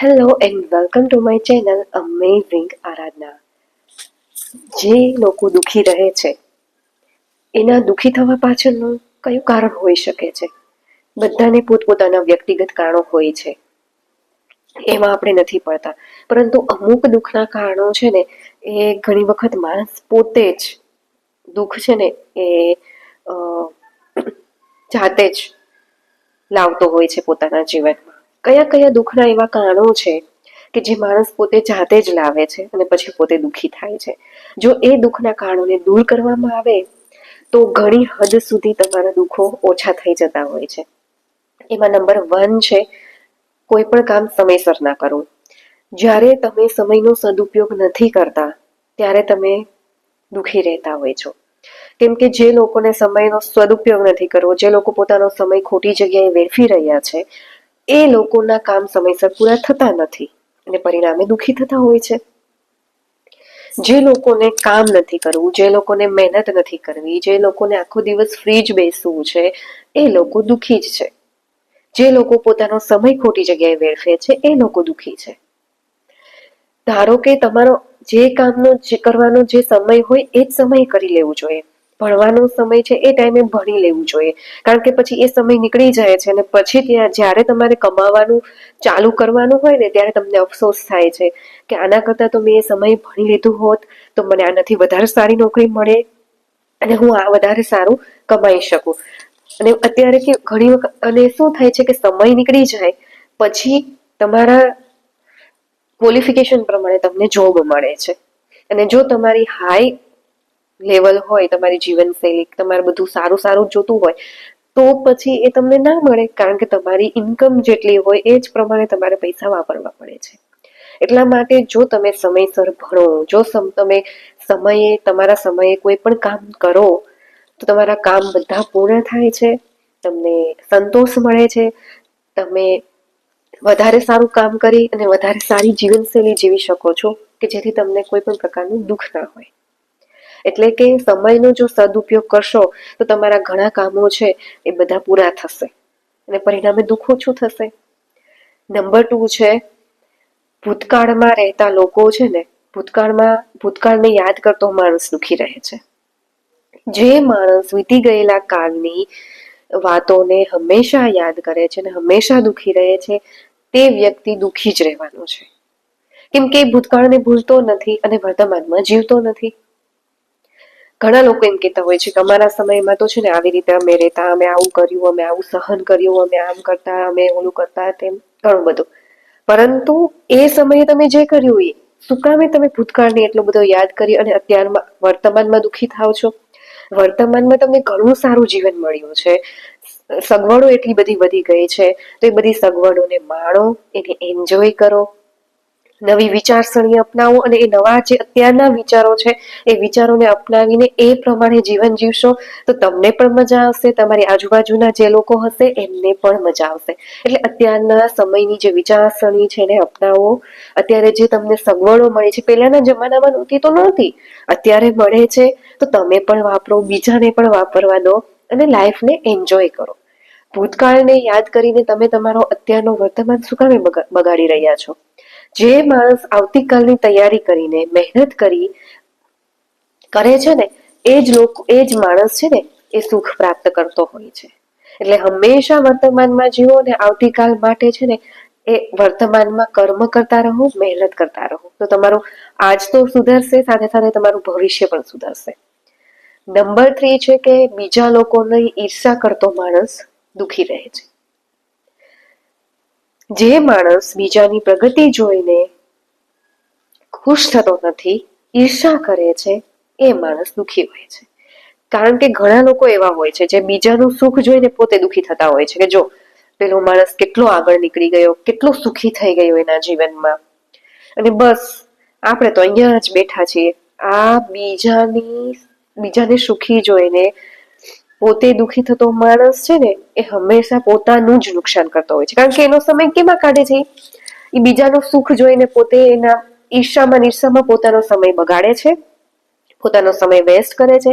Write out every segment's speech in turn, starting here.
Hello and welcome to my channel amazing Aradhana જે લોકો દુઃખી રહે છે, એના દુઃખી થવા પાછળનું કયું કારણ હોઈ શકે છે? બધાને પોતપોતાના વ્યક્તિગત કારણો હોય છે, એમાં આપણે નથી પડતા. પરંતુ અમુક દુઃખના કારણો છે ને, એ ઘણી વખત માણસ પોતે જ દુઃખ છે ને, એ જાતે જ લાવતો હોય છે પોતાના જીવનમાં. કયા કયા દુઃખના એવા કારણો છે કે જે માણસ પોતે જાતે જ લાવે છે અને પછી પોતે દુઃખી થાય છે? જો એ દુઃખના કારણોને દૂર કરવામાં આવે, તો ઘણી હદ સુધી તમારા દુઃખો ઓછા થઈ જતા હોય છે. એમાં નંબર વન છે, કોઈ પણ કામ સમયસર ના કરવું જ્યારે તમે સમયનો સદુપયોગ નથી કરતા, ત્યારે તમે દુઃખી રહેતા હોય છો. કેમ કે જે લોકોને સમયનો સદુપયોગ નથી કરવો, જે લોકો પોતાનો સમય ખોટી જગ્યાએ વેડફી રહ્યા છે એ લોકોના કામ સમયસર પૂરા થતા નથી અને પરિણામે દુઃખી થતા હોય છે. જે લોકોને કામ નથી કરવું, જે લોકોને મહેનત નથી કરવી, જે લોકોને આખો દિવસ ફ્રી જ બેસવું છે, એ લોકો દુઃખી જ છે. જે લોકો પોતાનો સમય ખોટી જગ્યાએ વેડફે છે, એ લોકો દુઃખી છે. ધારો કે તમારો જે કામનો, જે કરવાનો જે સમય હોય, એ જ સમય કરી લેવું જોઈએ. ભણવાનો સમય છે, એ ટાઈમે ભણી લેવું જોઈએ. કારણ કે પછી એ સમય નીકળી જાય છે અને પછી ત્યાં જ્યારે તમારે કમાવાનું ચાલુ કરવાનું હોય ને, ત્યારે તમને અફસોસ થાય છે કે આના કરતાં તો મેં એ સમય ભણી લીધું હોત, તો મને આનાથી વધારે સારી નોકરી મળે અને હું આ વધારે સારું કમાઈ શકું. અને અત્યારે કે ઘણી વખત, અને શું થાય છે કે સમય નીકળી જાય, પછી તમારા ક્વોલિફિકેશન પ્રમાણે તમને જોબ મળે છે. અને જો તમારી હાઈ લેવલ હોય, તમારી જીવનશૈલી, તમારે બધું સારું સારું જોતું હોય, તો પછી એ તમને ના મળે, કારણ કે તમારી ઇન્કમ જેટલી હોય એ જ પ્રમાણે તમારે પૈસા વાપરવા પડે છે. એટલા માટે જો તમે સમયસર ભણો, જો તમે સમયે, તમારા સમયે કોઈ પણ કામ કરો, તો તમારા કામ બધા પૂર્ણ થાય છે, તમને સંતોષ મળે છે, તમે વધારે સારું કામ કરી અને વધારે સારી જીવનશૈલી જીવી શકો છો, કે જેથી તમને કોઈ પણ પ્રકારનું દુઃખ ના હોય. એટલે કે સમયનો જો સદુપયોગ કરશો, તો તમારા ઘણા કામો છે એ બધા પૂરા થશે અને પરિણામે દુઃખ ઓછું થશે. નંબર ટુ છે, ભૂતકાળમાં રહેતા લોકો છે ને, ભૂતકાળમાં, ભૂતકાળને યાદ કરતો માણસ દુઃખી રહે છે. જે માણસ વીતી ગયેલા કાળની વાતોને હંમેશા યાદ કરે છે અને હંમેશા દુઃખી રહે છે, તે વ્યક્તિ દુઃખી જ રહેવાનો છે. કેમ કે ભૂતકાળને ભૂલતો નથી અને વર્તમાનમાં જીવતો નથી. ઘણા લોકો એમ કહેતા હોય છે કે અમારા સમયમાં તો છે ને આવી રીતે અમે રહેતા, અમે આવું કર્યું, અમે આવું સહન કર્યું, અમે આમ કરતા, અમે ઓલું કરતા તેમ ઘણું બધું. પરંતુ એ સમયે તમે જે કર્યું એ, શું કામે તમે ભૂતકાળને એટલો બધો યાદ કરી અને અત્યારમાં વર્તમાનમાં દુઃખી થાવ છો? વર્તમાનમાં તમને ઘણું સારું જીવન મળ્યું છે. સગવડો એટલી બધી વધી ગઈ છે. તો એ બધી સગવડોને માણો, એને એન્જોય કરો. નવી વિચારસરણી અપનાવો અને એ નવા જે અત્યારના વિચારો છે, એ વિચારોને અપનાવીને એ પ્રમાણે જીવન જીવશો, તો તમને પણ મજા આવશે, તમારી આજુબાજુના જે લોકો હશે, એમને પણ મજા આવશે. એટલે અત્યારના સમયની જે વિચારસરણી છે એને અપનાવો. અત્યારે જે તમને સગવડો મળી છે, પહેલાના જમાનામાં નહોતી તો નહોતી. અત્યારે મળે છે, તો તમે પણ વાપરો, બીજાને પણ વાપરવા દો અને લાઈફને એન્જોય કરો. ભૂતકાળને યાદ કરીને તમે તમારો અત્યારનો વર્તમાન શું કામે બગાડી રહ્યા છો. જે માણસ આવતીકાલની તૈયારી કરીને, મહેનત કરી કરે છે ને, એ જ લોકો, એ જ માણસ છે ને, એ સુખ પ્રાપ્ત કરતો હોય છે. એટલે હંમેશા વર્તમાનમાં જીવો ને આવતીકાલ માટે છે ને, એ વર્તમાનમાં કર્મ કરતા રહો, મહેનત કરતા રહો. તો તમારું આજ તો સુધરશે, સાથે સાથે તમારું ભવિષ્ય પણ સુધરશે. નંબર થ્રી છે કે બીજા લોકોની ઈર્ષા કરતો માણસ દુઃખી રહે છે. જે માણસ બીજાની પ્રગતિ જોઈને ખુશ થતો નથી, ઈર્ષા કરે છે, એ માણસ દુખી હોય છે. કારણ કે ઘણા લોકો એવા હોય છે જે બીજાનું સુખ જોઈને પોતે દુખી થતા હોય છે કે જો, પેલો માણસ કેટલો આગળ નીકળી ગયો, કેટલો સુખી થઈ ગયો એના જીવનમાં. અને બસ, આપણે તો અહીંયા જ બેઠા છીએ. આ બીજાની, બીજાને સુખી જોઈને પોતે દુઃખી થતો માણસ છે ને, એ હંમેશા પોતાનું જ નુકસાન કરતો હોય છે. કારણ કે એનો સમય કેમાં કાઢે છે? એ બીજાનું સુખ જોઈને પોતે એના ઈર્ષામાં નિર્ષામાં પોતાનો સમય બગાડે છે, પોતાનો સમય વેસ્ટ કરે છે,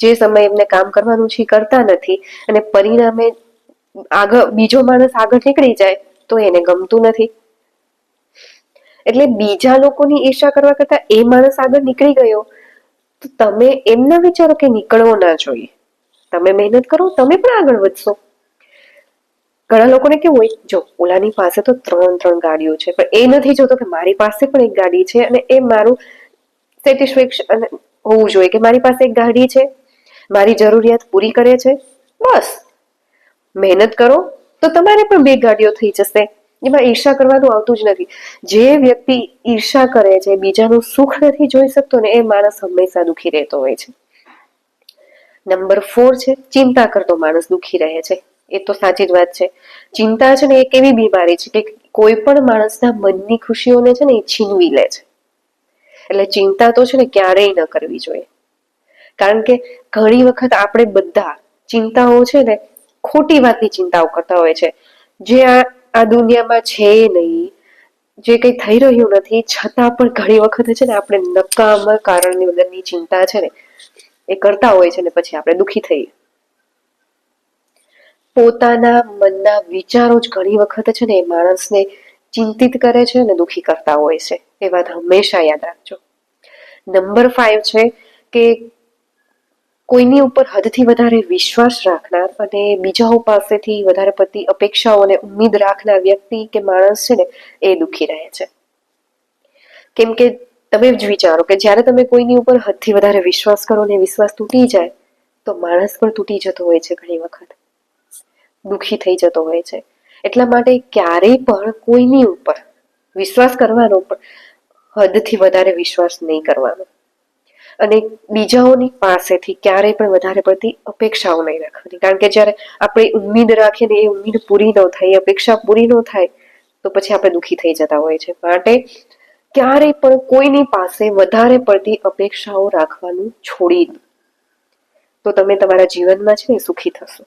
જે સમય એમને કામ કરવાનું છે કરતા નથી અને પરિણામે આગળ, બીજો માણસ આગળ નીકળી જાય તો એને ગમતું નથી. એટલે બીજા લોકોની ઈર્ષા કરવા કરતા એ માણસ આગળ નીકળી ગયો, તો તમે એમના વિચારો કે નીકળવો ના જોઈએ. તમે મહેનત કરો, તમે પણ આગળ વધશો. ઘણા લોકોને કેવું હોય, જો ઓલાની પાસે તો ત્રણ ત્રણ ગાડીઓ છે, પણ એ નથી જોતો કે મારી પાસે પણ એક ગાડી છે અને એ મારું સેટિસ્ફેક્શન હોવું જોઈએ કે મારી પાસે એક ગાડી છે, મારી જરૂરિયાત પૂરી કરે છે, બસ. મહેનત કરો, તો તમારે પણ બે ગાડીઓ થઈ જશે. એમાં ઈર્ષા કરવાનું આવતું જ નથી. જે વ્યક્તિ ઈર્ષા કરે છે, બીજાનું સુખ નથી જોઈ શકતો ને એ માણસ હંમેશા દુખી રહેતો હોય છે. નંબર ફોર છે, ચિંતા કરતો માણસ દુખી રહે છે. એ તો સાચી જ વાત છે. ચિંતા છે ને, એક એવી બીમારી છે કે કોઈ પણ માણસના મનની ખુશીઓને છે ને એ છીનવી લે છે. એટલે ચિંતા તો છે ને ક્યારેય ન કરવી જોઈએ. કારણ કે ઘણી વખત આપણે બધા ચિંતાઓ છે ને, ખોટી વાતની ચિંતાઓ કરતા હોય છે. જે આ આ દુનિયામાં છે નહીં, જે કંઈ થઈ રહ્યું નથી, છતાં પણ ઘણી વખત છે ને આપણે નકામા કારણની અંદરની ચિંતા છે ને એ કરતા હોય છે ને પછી આપણે દુઃખી થઈએ. પોતાના મનના વિચારો જ ઘણી વખત છે ને એ માણસને ચિંતિત કરે છે અને દુઃખી કરતા હોય છે. એ વાત હંમેશા યાદ રાખજો. નંબર ફાઈવ છે કે કોઈની ઉપર હદથી વધારે વિશ્વાસ રાખનાર અને બીજાઓ પાસેથી વધારે પડતી અપેક્ષાઓ અને ઉમ્મીદ રાખનાર વ્યક્તિ કે માણસ છે ને એ દુઃખી રહે છે. કેમ કે તમે જ વિચારો કે જ્યારે તમે કોઈની ઉપર હદથી વધારે વિશ્વાસ કરો ને વિશ્વાસ તૂટી જાય, તો માણસ પણ તૂટી જતો હોય છે ઘણી વખત. દુઃખી થઈ જતો હોય છે. એટલા માટે ક્યારેય પણ કોઈની ઉપર વિશ્વાસ કરવાનો પણ હદથી વધારે વિશ્વાસ નહીં કરવાનો. અને બીજાઓની પાસેથી ક્યારેય પણ વધારે પડતી અપેક્ષાઓ નહીં રાખવાની. કારણ કે જ્યારે આપણે ઉમ્મીદ રાખીએ ને એ ઉમ્મીદ પૂરી ન થાય, અપેક્ષા પૂરી ન થાય, તો પછી આપણે દુઃખી થઈ જતા હોય છે. માટે ક્યારેય પણ કોઈની પાસે વધારે પડતી અપેક્ષાઓ રાખવાનું છોડી દો. તો તમે તમારા જીવનમાં છે ને સુખી થશો.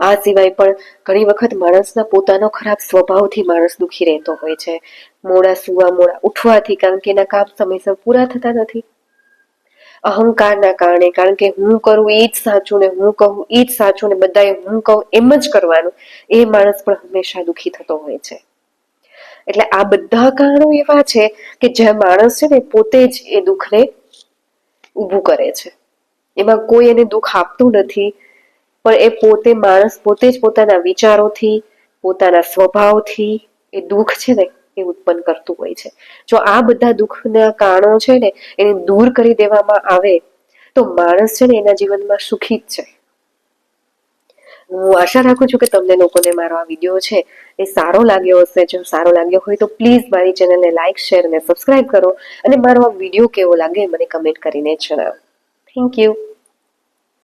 આ સિવાય પણ ઘણી વખત માણસના પોતાનો ખરાબ સ્વભાવથી માણસ દુઃખી રહેતો હોય છે. મોડા સુવા, મોડા ઉઠવાથી, કારણ કે એના કામ સમયસર પૂરા થતા નથી. અહંકારના કારણે, કારણ કે હું કરું એ જ સાચું ને હું કહું એ જ સાચું ને બધાએ હું કહું એમ જ કરવાનું, એ માણસ પણ હંમેશા દુઃખી થતો હોય છે. એટલે આ બધા કારણો એવા છે કે જે માણસ છે ને પોતે જ એ દુઃખને ઊભું કરે છે. એમાં કોઈ એને દુઃખ આપતું નથી, પણ એ પોતે માણસ પોતે જ પોતાના વિચારોથી, પોતાના સ્વભાવથી એ દુઃખ છે ને એ ઉત્પન્ન કરતું હોય છે. જો આ બધા દુઃખના કારણો છે ને એને દૂર કરી દેવામાં આવે, તો માણસ છે ને એના જીવનમાં સુખી જ છે. હું આશા રાખું છું કે તમને લોકોને મારો આ વીડિયો છે એ સારો લાગ્યો હશે. જો સારો લાગ્યો હોય તો પ્લીઝ મારી ચેનલને લાઇક શેર અને સબસ્ક્રાઇબ કરો અને મારો આ વીડિયો કેવો લાગે મને કમેન્ટ કરીને જણાવો. Thank you